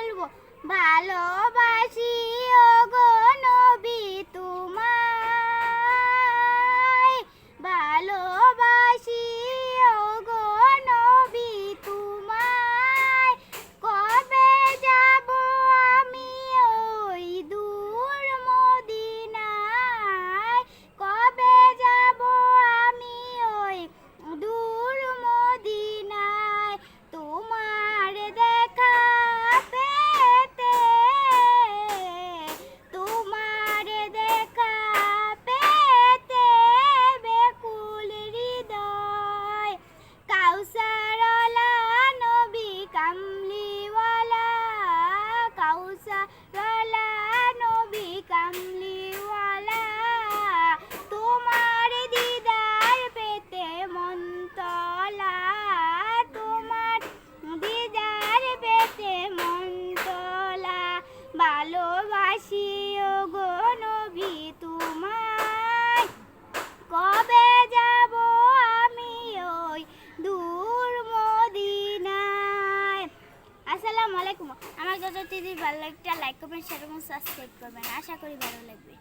বলব ও আলাইকুম। আমার যত দিদি ভালো লাগে লাইক করবেন সেরকম সাবস্ক্রাইব করবেন। আশা করি ভালো লাগবে।